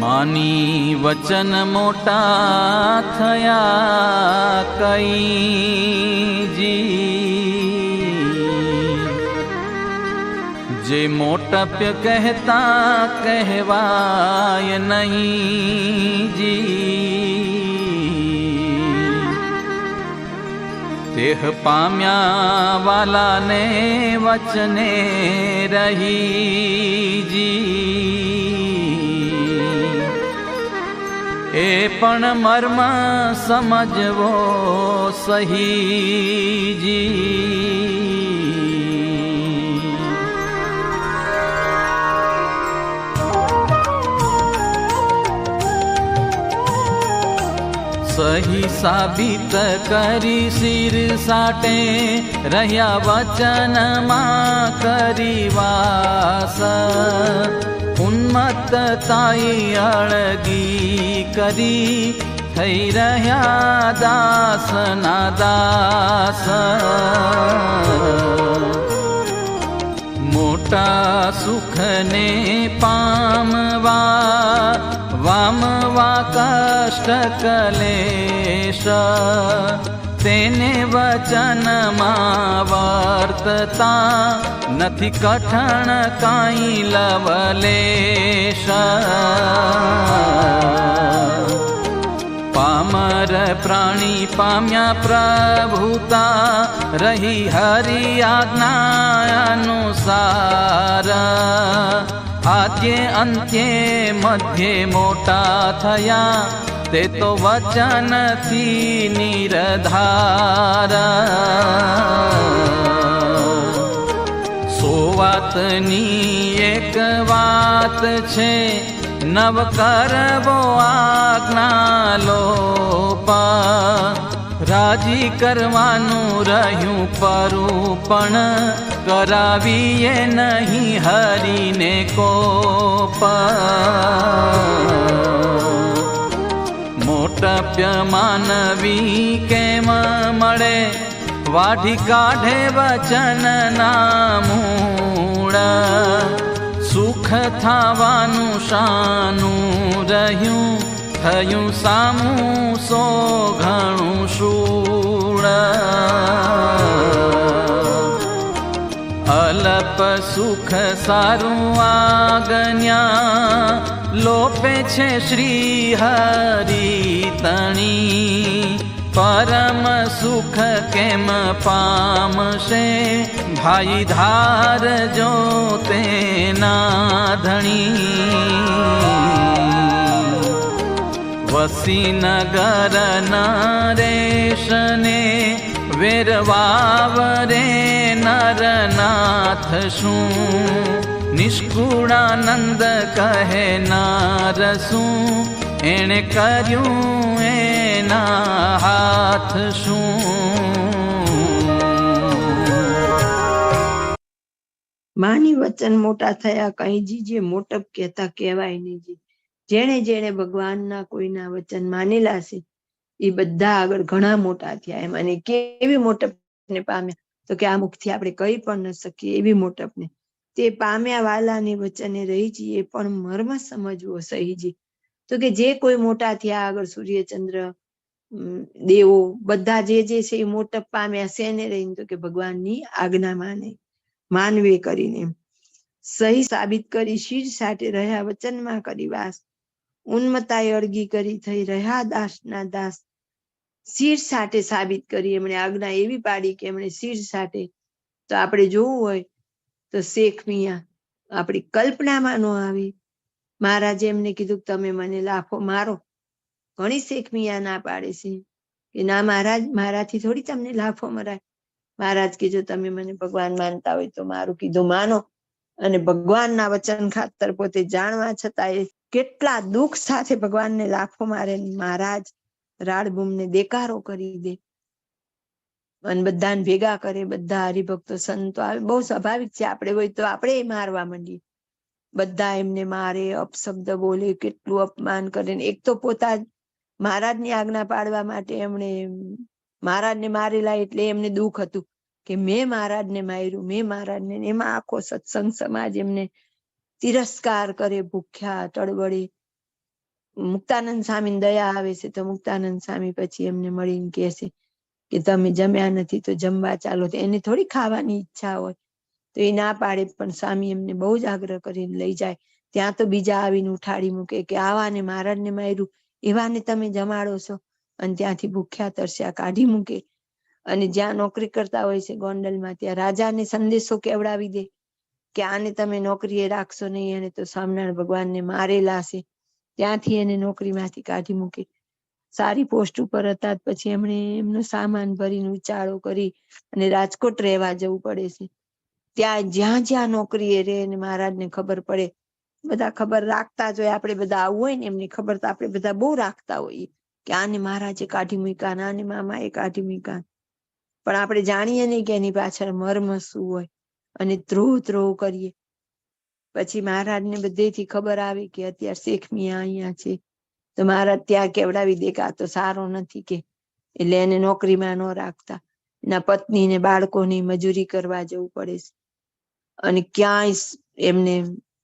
માની વચન મોટા થયા કઈજી. જે મોટપ્ય કહેતા કહેવાય નહીં જી તેહ પામ્યા વાલાને વચને રહી જી એ પણ મર્મ સમજવો સહી જી સહી સાબિત કરી શિર સાટે રહ્યા વચનમાં કરી વાસ ઉન્મત્તતાઈ અળગી કરી થઈ રહ્યા દાસના દાસ મોટા સુખને પામવા વામવા કષ્ટ કલેશ તેને વચનમાં વર્તતા નથી કઠણ કાંઈ લવલેશ. પામર પ્રાણી પામ્યા પ્રભુતા રહી હરિ આજ્ઞા અનુસાર આદ્ય અંત્યે મધ્યે મોટા થયા, તે તો વચનથી નિરધાર. સો વાતની એક વાત છે, નવ કરવો આજ્ઞા લોપા રાજી કરવાનું રહ્યું પરું પણ કરાવીએ નહીં હરીને કોપ. મોટપ્ય માનવી કેમ મળે? વાઢી કાઢે વચન નામૂળ. સુખ થવાનું શાનું રહ્યું, થયું સામું સો ઘણું શૂળ. અલપ સુખ સારું આગન્યા, લોપે છે શ્રી હરિ તણી. પરમ સુખ કેમ પામશે? ભાઈ ધાર જો તેના ધણી. વસીનગર નરેશને વેરવાવરે નરનાથ શું? નિષ્કુળાનંદ કહે નારસું એણે કર્યું એના હાથ શું માની વચન મોટા થયા કઈ જે મોટપ કહેતા કહેવાય નહીં જેણે જેણે ભગવાનના કોઈના વચન માનેલા છે એ બધા આગળ ઘણા મોટા થયા. એમ અને કેવી મોટપને પામ્યા? તો કે આ મુખથી આપણે કહી પણ ન શકીએ એવી મોટપને તે પામ્યા વાલાની વચને રહી જઈએ પણ મર્મ સમજવો સહીજી તો કે જે કોઈ મોટા થયા આગળ સૂર્યચંદ્ર દેવો બધા જે જે છે એ મોટપ પામ્યા શેને રહીને તો કે ભગવાનની આજ્ઞા માને, માનવે કરીને. સહી સાબિત કરી શીર સાથે રહ્યા, વચનમાં કરી વાસ. ઉન્મતાએ અળગી કરી થઈ રહ્યા દાસના દાસ. શીર સાથે સાબિત કરી એમણે આજ્ઞા એવી પાડી કે એમણે શીર સાથે, તો આપણે જોવું હોય તો શેખ મિયા આપણી કલ્પનામાં ન આવી. મહારાજે એમને કીધું કે તમે મને લાફો મારો. ઘણી શેખ મિયા ના પાડે છે. કે ના, મહારાજ, મારાથી થોડી તમને લાફો મરાય મહારાજ કે જો તમે મને ભગવાન માનતા હોય તો મારું કીધું માનો. અને ભગવાનના વચન ખાતર પોતે જાણવા છતાં એ કેટલા દુઃખ સાથે ભગવાનને લાફો મારે મહારાજ રાડબૂમને દેકારો કરી દે. અને બધાને ભેગા કરે, બધા હરિભક્તો, સંતો આવે, બહુ સ્વાભાવિક છે આપણે હોય તો આપણે મારવા માંડીએ. બધા એમને મારે, અપશબ્દ બોલે, કેટલું અપમાન કરે એક તો પોતા મહારાજની આજ્ઞા પાડવા માટે એમણે મહારાજને મારેલા એટલે એમને દુઃખ હતું કે મેં મહારાજને માર્યું, મેં મહારાજને એમાં આખો સત્સંગ સમાજ એમને તિરસ્કાર કરે, ભૂખ્યા તળવળે મુક્તાનંદ સ્વામી દયા આવે છે તો મુક્તાનંદ સ્વામી પછી એમને મળીને કહે છે કે તમે જમ્યા નથી તો જમવા ચાલો. તો એને થોડી ખાવાની ઈચ્છા હોય તો એ ના પાડે પણ સ્વામી એમને બહુ જ આગ્રહ કરીને લઈ જાય. ત્યાં તો બીજા આવીને ઉઠાડી મૂકે કે આવાને મહારાજને માર્યું. એવાને તમે જમાડો છો અને ત્યાંથી ભૂખ્યા તરસ્યા કાઢી મૂકે. અને જ્યાં નોકરી કરતા હોય છે ગોંડલમાં, ત્યાં રાજાને સંદેશો કેવડાવી દે કે આને તમે નોકરીએ રાખશો નહીં, એને તો સ્વામિનારાયણ ભગવાનને મારેલા છે ત્યાંથી એને નોકરીમાંથી કાઢી મૂકે. સારી પોસ્ટ ઉપર હતા પછી એમણે એમનો સામાન ભરીને ઉચાળો કરી અને રાજકોટ રહેવા જવું પડે છે. ત્યાં જ્યાં જ્યાં નોકરીએ રહે અને મહારાજને ખબર પડે બધા ખબર રાખતા જ હોય, આપણે બધા આવું હોય ને, એમની ખબર તો આપણે બધા બહુ રાખતા હોઈએ કે આને મહારાજે કાઢી મૂક્યા આને એ કાઢી મૂક્યા પણ આપણે જાણીએ નહીં કે એની પાછળ મર્મ શું હોય અને ધ્રુવ ધ્રુવ કરીએ. પછી મહારાજને બધેથી ખબર આવી કે અત્યારે શેખ મિયા અહીંયા છે. તો મહારાજ ત્યાં કેવડાવી દે કે તો સારો નથી કે. એટલે એને નોકરીમાં ન રાખતા. એના પત્ની ને બાળકોની મજૂરી કરવા જવું પડે છે. અને ક્યાંય એમને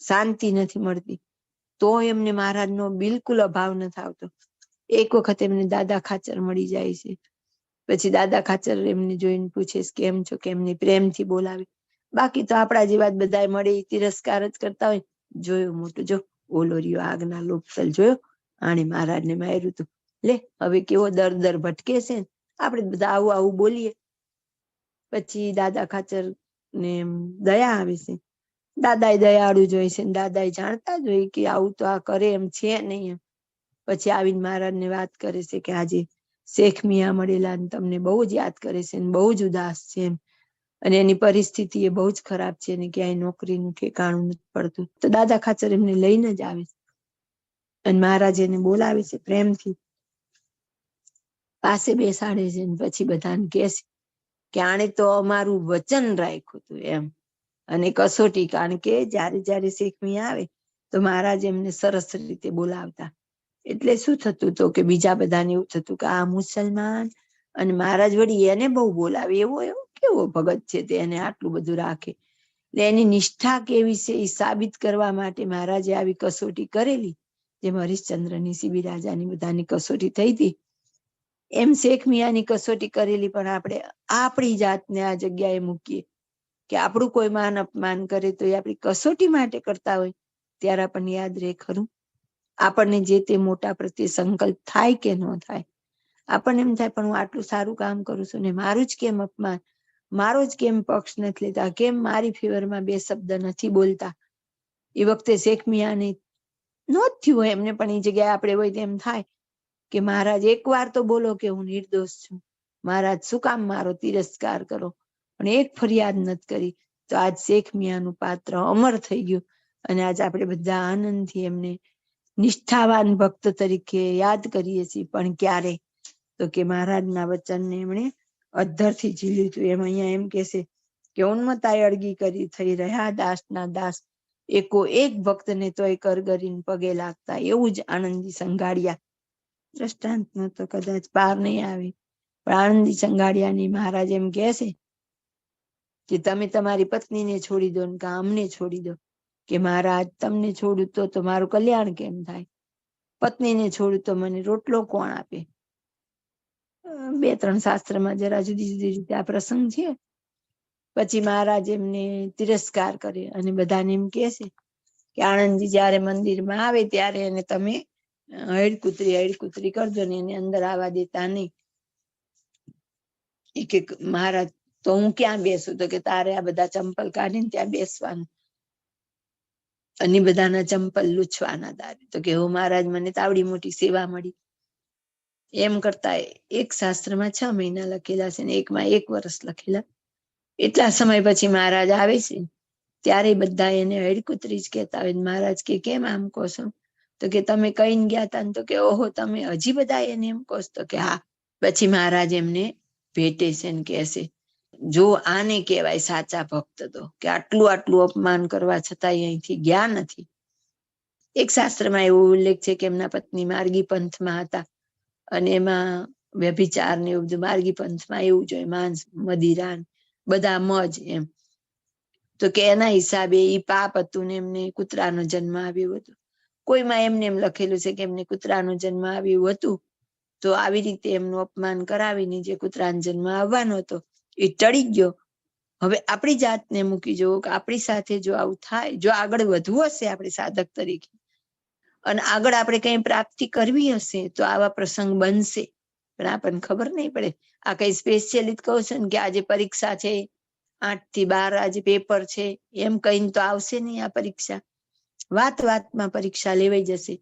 શાંતિ નથી મળતી. તો એમને મહારાજનો બિલકુલ અભાવ નથી આવતો એક વખત એમને દાદા ખાચર મળી જાય છે. પછી દાદા ખાચર એમને જોઈને પૂછે કેમ છો? કે એમને પ્રેમથી બોલાવે. બાકી તો આપણા જેવા જ બધાય મળે તિરસ્કાર જ કરતા હોય. જોયો મોટું, જો, ઓલો રહ્યો આગના લોકતલ જોયો? આણે મહારાજને માર્યું તું. લે, હવે કેવો દર દર ભટકે છે આપણે બધા આવું આવું બોલીએ. પછી દાદા ખાચર ને દયા આવે છે. દાદાએ દયાળુ જોઈ છે દાદા દાદાએ જાણતા જ હોય કે આવું તો આ કરે એમ છે નહીં એમ. પછી આવીને મહારાજને વાત કરે છે કે આજે શેખ મિયા મળેલા ને તમને બહુ જ યાદ કરે છે ને બહુ જ ઉદાસ છે એમ. અને એની પરિસ્થિતિ એ બહુ જ ખરાબ છે અને ક્યાંય નોકરીનું ઠેકાણું નથી પડતું. તો દાદા ખાચર એમને લઈને જ આવે છે. અને મહારાજ એને બોલાવે છે પ્રેમથી. પાસે બેસાડે છે પછી બધાને કહે છે કે આણે તો અમારું વચન રાખ્યું હતું એમ. અને કસોટી, કારણ કે જ્યારે જ્યારે શેખમી આવે, તો મહારાજ એમને સરસ રીતે બોલાવતા. એટલે શું થતું તો કે બીજા બધાને એવું થતું કે આ મુસલમાન અને મહારાજ વળી એને બહુ બોલાવે. એવો એવો કેવો ભગત છે તે એને આટલું બધું રાખે. એટલે એની નિષ્ઠા કેવી છે એ સાબિત કરવા માટે મહારાજે આવી કસોટી કરેલી, જેમ હરિશ્ચંદ્રની સીબી રાજાની બધાની કસોટી થઈ હતી. એમ શેખ મિયાની કસોટી કરેલી પણ આપણે આપણી જાતને આ જગ્યાએ મૂકીએ. કે આપણું કોઈ માન અપમાન કરે તો એ આપણી કસોટી માટે કરતા હોય, ત્યારે આપણને યાદ રહે ખરું. આપણને જે તે મોટા પ્રત્યે સંકલ્પ થાય કે ન થાય, આપણને એમ થાય, પણ હું આટલું સારું કામ કરું છું ને મારું જ કેમ અપમાન? મારો જ કેમ પક્ષ નથી લેતા? કેમ મારી ફેવરમાં બે શબ્દ નથી બોલતા? એ વખતે શેખ મિયાને નો થયું હોય એમને, પણ એ જગ્યાએ આપણે હોય તેમ થાય કે, મહારાજ એક વાર તો બોલો કે હું નિર્દોષ છું. મહારાજ, શું કામ મારો તિરસ્કાર કરો? પણ એક ફરિયાદ નથી કરી. તો આજ શેખ મિયાનું પાત્ર અમર થઈ ગયું અને આજ આપણે બધા આનંદથી એમને નિષ્ઠાવાન ભક્ત તરીકે યાદ કરીએ છીએ. પણ ક્યારે? તો કે મહારાજના વચનને એમણે અધ્ધરથી ઝીલ્યું હતું. એમ અહીંયા એમ કહેશે કે ઉન્મતાએ અળગી કરી થઈ રહ્યા દાસના દાસ. એકો એક ભક્તને તોય કરગરીને પગે લાગતા એવું જ આનંદી સંઘાડિયા. દ્રષ્ટાંતમાં તો કદાચ પાર નહીં આવે. પણ આનંદી સંઘાડિયાની મહારાજ એમ કહે છે કે તમે તમારી પત્નીને છોડી દો ને અમને છોડી દો, કે મહારાજ તમને છોડું તો તો મારું કલ્યાણ કેમ થાય? પત્નીને છોડું તો મને રોટલો કોણ આપે? બે ત્રણ શાસ્ત્રમાં જરા જુદી જુદી રીતે આ પ્રસંગ છે. પછી મહારાજ એમને તિરસ્કાર કરે અને બધાને એમ કહે છે કે આણંદજી જયારે મંદિરમાં આવે ત્યારે એને તમે હળકુતરી હળકુતરી કરજો ને એને અંદર આવવા દેતા નહીં. એક એક મહારાજ તો હું ક્યાં બેસું? તો કે તારે આ બધા ચંપલ કાઢીને ત્યાં બેસવાનું. અને બધાના ચંપલ લૂછવાના તારે. તો કે હો મહારાજ, મને તાવડી મોટી સેવા મળી. એમ કરતા એક શાસ્ત્રમાં છ મહિના લખેલા છે ને એકમાં એક વર્ષ લખેલા. એટલા સમય પછી મહારાજ આવે છે. ત્યારે બધા એને હેડકુતરી જ કહેતા હોય. મહારાજ કે, કેમ આમ કહો છો? તો કે, તમે કહીને ગયા તા તો કે, ઓહો, તમે હજી બધા એને એમ કહો તો કે, હા. પછી મહારાજ એમને ભેટે છે ને કહે છે જો આને કહેવાય સાચા ભક્ત તો, કે આટલું આટલું અપમાન કરવા છતાંય અહીંથી ગયા નથી. એક શાસ્ત્રમાં એવો ઉલ્લેખ છે કે એમના પત્ની માર્ગી પંથમાં હતા અને એમાં વ્યભિચાર ને એવું માર્ગી પંથમાં એવું જોઈએ માંસ મદિરા બધા મજ એમ. તો કે એના હિસાબે એ પાપ હતું ને એમને કૂતરાનો જન્મ આવ્યો હતો. કોઈમાં એમને એમ લખેલું છે કે એમને કૂતરાનો જન્મ આવ્યું હતું, તો આવી રીતે એમનું અપમાન કરાવીને જે કૂતરાનો જન્મ આવવાનો હતો એ ટળી ગયો. હવે આપણી જાતને મૂકી જવું કે આપણી સાથે જો આવું થાય, જો આગળ વધવું હશે આપણે સાધક તરીકે, અને આગળ આપણે કઈ પ્રાપ્તિ કરવી હશે તો આવા પ્રસંગ બનશે. પણ આપણને ખબર નહીં પડે. આ કઈ સ્પેશિયલી કહું છું ને કે આજે પરીક્ષા છે આઠથી બાર આજે પેપર છે, એમ કહીને તો આવશે નહીં આ પરીક્ષા. વાત વાતમાં પરીક્ષા લેવાઈ જશે.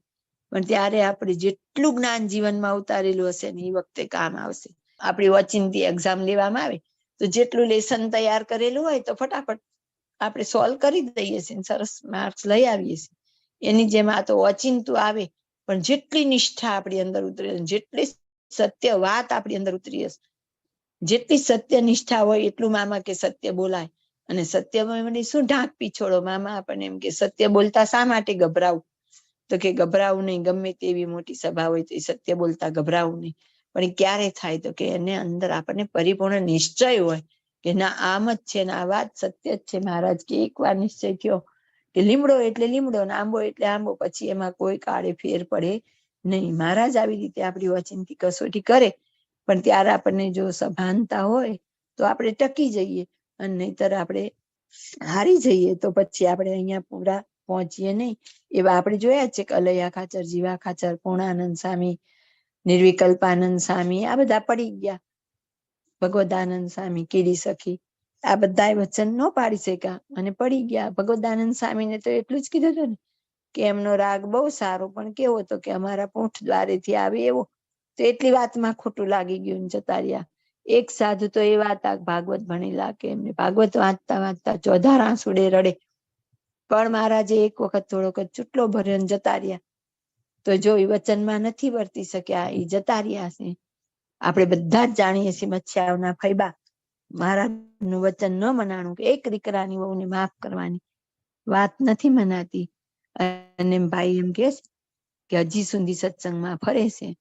પણ ત્યારે આપણે જેટલું જ્ઞાન જીવનમાં ઉતારેલું હશે ને એ વખતે કામ આવશે. આપણી ઓચિંતી એક્ઝામ લેવામાં આવે. તો જેટલું લેસન તૈયાર કરેલું હોય તો ફટાફટ આપણે સોલ્વ કરી દઈએ છીએ સરસ માર્ક્સ લઈ આવીએ છીએ. એની જેમ આ તો અચિંતું આવે, પણ જેટલી નિષ્ઠા આપણી અંદર ઉતરે, જેટલી સત્ય વાત આપણી અંદર ઉતરી હશે, જેટલી સત્ય નિષ્ઠા હોય એટલું મામા કે સત્ય બોલાય. અને સત્યમાં મને શું ઢાંક પીછોડો મામા આપણને એમ કે સત્ય બોલતા શા માટે ગભરાવું? તો કે ગભરાવું નહીં, ગમે તેવી મોટી સભા હોય તો એ સત્ય બોલતા ગભરાવું નહીં. પણ ક્યારે થાય તો કે એને અંદર આપણને પરિપૂર્ણ નિશ્ચય હોય કે ના, આમ જ છે આ વાત સત્ય જ છે મહારાજ, કે એક વાર નિશ્ચય થયો કે લીમડો એટલે લીમડો ને આંબો એટલે આંબો, પછી એમાં કોઈ કાળે ફેર પડે નહીં. મહારાજ આવી રીતે આપણી વચનથી કસોટી કરે, પણ ત્યારે આપણને જો સભાનતા હોય તો આપણે ટકી જઈએ અને નહીતર આપણે હારી જઈએ તો પછી આપણે અહીંયા પૂરા પહોંચીએ નહીં. એવા આપણે જોયા છે કે અલૈયા ખાચર, જીવા ખાચર, પૂર્ણાનંદ સ્વામી નિર્વિકલ્પાનંદ સ્વામી, આ બધા પડી ગયા. ભગવદાનંદ સ્વામી કીડી સખી, આ બધા વચન ન પાડી શક્યા અને પડી ગયા. ભગવદાનંદ સ્વામીને તો એટલું જ કીધું હતું ને કે એમનો રાગ બહુ સારો, પણ કેવો હતો કે અમારા પૂંઠ દ્વારેથી આવે એવો. તો એટલી વાતમાં ખોટું લાગી ગયું ને જતા રહ્યા એક સાધુ તો એ વાત ભાગવત ભણેલા કે એમને. ભાગવત વાંચતા વાંચતા ચોધાર આંસુડે રડે. પણ મહારાજે એક વખત થોડોક ચૂટલો ભર્યો જતા રહ્યા તો જો એ વચનમાં નથી વર્તી શક્યા, એ જતા રહ્યા છે. આપણે બધા જ જાણીએ છીએ મચ્છાઓના ફૈબા. મહારાજનું વચન ન મનાણું કે એક દીકરાની વહુને માફ કરવાની વાત નથી મનાતી. અને ભાઈ એમ કે કે હજી સુધી સત્સંગમાં ફરે છે.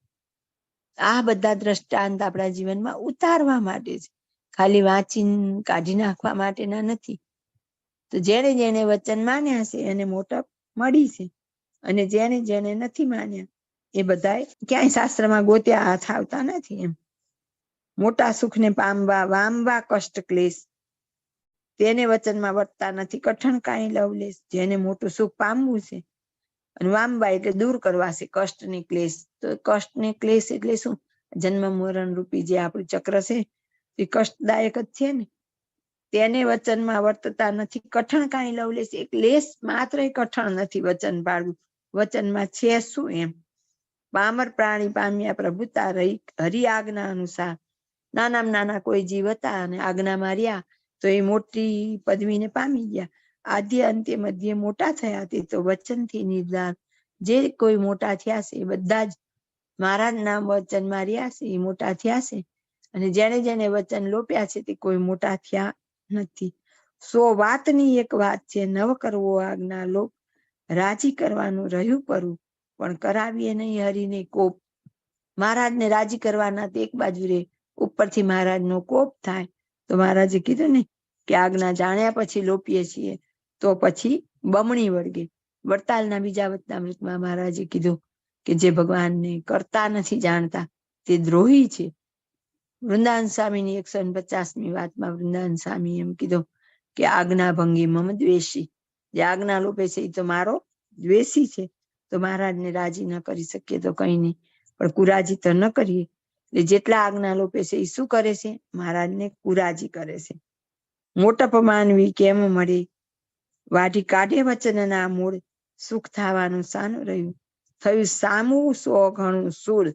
આ બધા દ્રષ્ટાંત આપણા જીવનમાં ઉતારવા માટે છે. ખાલી વાંચી કાઢી નાખવા માટેના નથી. તો જેને જેને વચન માન્યા છે, એને મોટપ મળી છે. અને જેને જેને નથી માન્યા, એ બધાય ક્યાંય શાસ્ત્રમાં ગોત્યા હાથ આવતા નથી એમ. મોટા સુખને પામવા, વામવા કષ્ટ ક્લેશ. તેને વચનમાં વર્તતા નથી, કઠણ કાંઈ લવલેશ. જેને મોટું સુખ પામવું છે, અને વામવા એટલે દૂર કરવા છે કષ્ટ ને ક્લેશ. તો કષ્ટ ને ક્લેશ એટલે શું? જન્મ મરણ રૂપી જે આપણું ચક્ર છે, એ કષ્ટદાયક જ છે ને. તેને વચનમાં વર્તતા નથી, કઠણ કાંઈ લવલેશ. એક લેશ માત્ર કઠણ નથી વચન પાડવું. વચનમાં છે શું એમ? પામર પ્રાણી પામ્યા પ્રભુતા રહી હરી આજ્ઞા અનુસાર. નાના નાના કોઈ જીવ હતા અને આજ્ઞા માર્યા તો એ મોટી પદવીને પામી ગયા. આદ્ય અંતે મધ્ય મોટા થયા તે તો વચનથી નિર્ધાર. જે કોઈ મોટા થયા છે એ બધા જ મહારાજ નામ વચન માર્યા છે, એ મોટા થયા છે. અને જેને જેને વચન લોપ્યા છે તે કોઈ મોટા થયા નથી. સો વાતની એક વાત છે, નવ કરવો આજ્ઞા લોપ રાજી કરવાનું રહ્યું કરું, પણ કરાવીએ નહીં હરીને કોપ. મહારાજને રાજી કરવાના એક બાજુ રે, ઉપરથી મહારાજનો કોપ થાય. તો મહારાજે કીધું ને કે આજ્ઞા જાણ્યા પછી લોપીએ છીએ. તો પછી બમણી વળગે. વડતાલના બીજા વચનામૃતમાં મહારાજે કીધું કે જે ભગવાનને કરતા નથી જાણતા, તે દ્રોહી છે. વૃંદાવન સ્વામીની એકસો પચાસમી વાતમાં વૃંદાવન સ્વામી એમ કીધું કે આજ્ઞા ભંગી મમ દ્વેષી. જે આજ્ઞા લોપે છે એ તો મારો દ્વેષી છે. તો મહારાજને રાજી ન કરી શકીએ તો કઈ નહીં. પણ કુરાજી તો ન કરીએ. એટલે જેટલા આજ્ઞા લોપે છે એ શું કરે છે? મહારાજને કુરાજી કરે છે. મોટપ માનવી કેમ મળે વાઢી કાઢે વચનના મૂળ. સુખ થવાનું સાનું રહ્યું. થયું સામું સો ઘણું સુર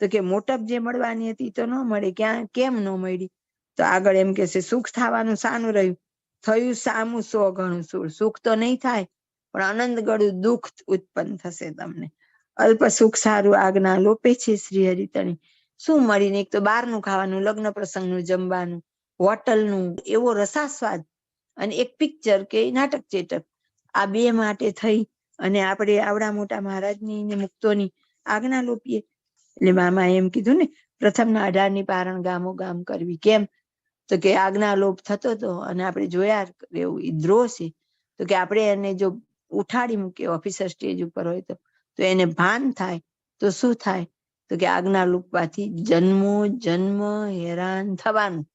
તો કે મોટપ જે મળવાની હતી તો ન મળે. ક્યાં, કેમ ન મળી? તો આગળ એમ કે છે, સુખ થવાનું સાનું રહ્યું. થયું સામું સો ઘણું સુર સુખ તો નહીં થાય, પણ આનંદ ગળું દુઃખ ઉત્પન્ન થશે તમને. અલ્પ સુખ સારું આજ્ઞા લોપે છે શ્રી હરિતણી. શું મળીને એક તો બહારનું ખાવાનું, લગ્ન પ્રસંગનું, જમવાનું, હોટલનું, એવો રસાસ્વાદ અને એક પિક્ચર કે નાટક ચેટક આ બે માટે થઈ અને આપણે આવડા મોટા મહારાજની ને મુક્તોની આજ્ઞા લોપીએ. એટલે મામા એમ કીધું ને પ્રથમના અઢારની પારણ ગામો ગામ કરવી. કેમ? તો કે આજ્ઞા લોપ થતો હતો અને આપણે જોયા એવું એ દ્રોહ છે, તો કે આપણે એને જો ઉઠાડી મૂકીએ ઓફિસર સ્ટેજ ઉપર હોય તો તો એને ભાન થાય, તો શું થાય? તો કે આજ્ઞા લૂપવાથી જન્મો, જન્મ હેરાન થવાનું.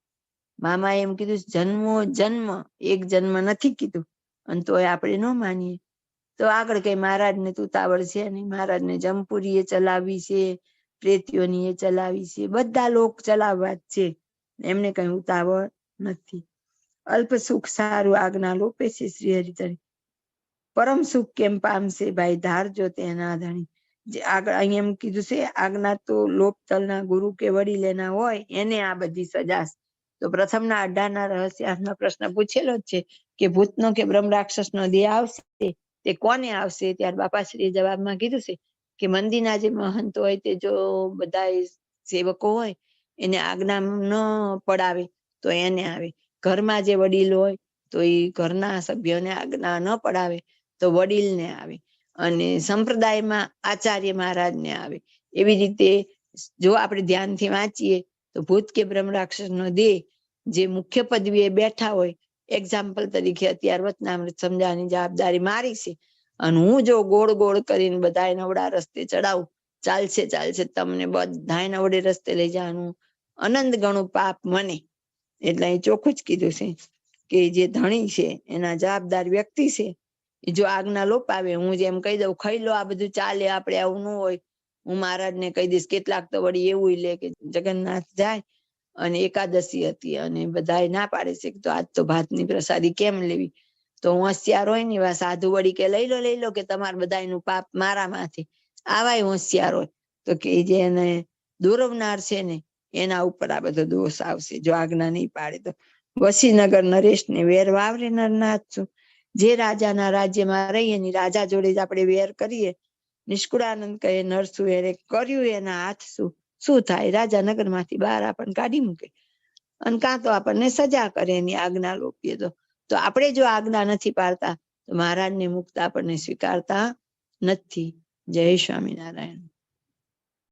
મામા એમ કીધું જન્મો, જન્મ. એક જન્મ નથી કીધું. અને તોય આપણે ન માનીએ. તો આગળ કઈ મહારાજ ને ઉતાવળ છે નહીં? મહારાજ ને જમપુરી એ ચલાવી છે, પ્રેતીઓની એ ચલાવી છે. બધા લોક ચલાવવા જ છે. એમને કઈ ઉતાવળ નથી. અલ્પ સુખ સારું આજ્ઞા લોપે છે શ્રી હરિચરી પરમ સુખ કેમ પામશે ભાઈ? ધારજો તેના ધણી જે આગળ એમ કીધું છે, આજ્ઞા તો લોપતલના ગુરુ કે વડીલ એના હોય, એને આ બધી સજા તો પ્રથમના અઢારના રહસ્યાર્થનો પ્રશ્ન પૂછેલો જ છે કે ભૂતનો કે બ્રહ્મ રાક્ષસનો દેહ આવશે? તે કોને આવશે? ત્યાર બાપાશ્રીએ જવાબમાં કીધું છે કે મંદિરના જે મહંત હોય તે જો બધા સેવકો હોય એને આજ્ઞા ન પડાવે, તો એને આવે. ઘરમાં જે વડીલ હોય, તો એ ઘરના સભ્યોને આજ્ઞા ન પડાવે, તો વડીલને આવે. અને સંપ્રદાયમાં આચાર્ય મહારાજને આવે. એવી રીતે જો આપણે ધ્યાનથી વાંચીએ, તો ભૂત કે બ્રહ્મ રાક્ષસનો દેહ જે મુખ્ય પદવીએ બેઠા હોય એક્ઝામ્પલ તરીકે અત્યારે વચનામૃત સમજાવવાની જવાબદારી મારી છે. અને હું જો ગોળ ગોળ કરીને બધા નવડા રસ્તે ચડાવું, ચાલશે ચાલશે, તમને બધા નવડે રસ્તે લઈ જવાનું. અનંત ગણું પાપ મને. એટલે અહીં ચોખ્ખું જ કીધું છે કે જે ધણી છે, એના જવાબદાર વ્યક્તિ છે જો આજ્ઞા લોપાવે, હું જેમ કહી દઉં, ખાઈ લો, આ બધું ચાલે, આપણે આવું ન હોય. હું મહારાજને કહી દઈશ, કેટલાક તો વળી એવું લે કે જગન્નાથ જાય અને એકાદશી હતી અને બધાએ ના પાડે છે કે તો આજ તો ભાતની પ્રસાદી કેમ લેવી? તો હું હોશિયાર હોય ને એવા સાધુ વળી કે, લઈ લો લઈ લો, કે તમારે બધાનું પાપ મારા માથે આવાય હોશિયાર હોય. તો કે જે એને દોરવનાર છે ને એના ઉપર આ બધો દોષ આવશે. જો આજ્ઞા નહીં પાડે તો વસીનગર નરેશ ને વેર વાવરે નરનાથ છું. જે રાજાના રાજ્યમાં રહીએ ની રાજા જોડે જ આપણે વેર કરીએ. નિષ્કુળાનંદ કહે નરસુ એને કર્યું, એના હાથ શું? શું થાય? રાજા નગરમાંથી બહાર આપણને કાઢી મૂકે. અને કાં તો આપણને સજા કરે એની આજ્ઞા લોપીએ તો. તો આપણે જો આજ્ઞા નથી પાડતા, તો મહારાજને મુક્ત આપણને સ્વીકારતા નથી. જય સ્વામિનારાયણ.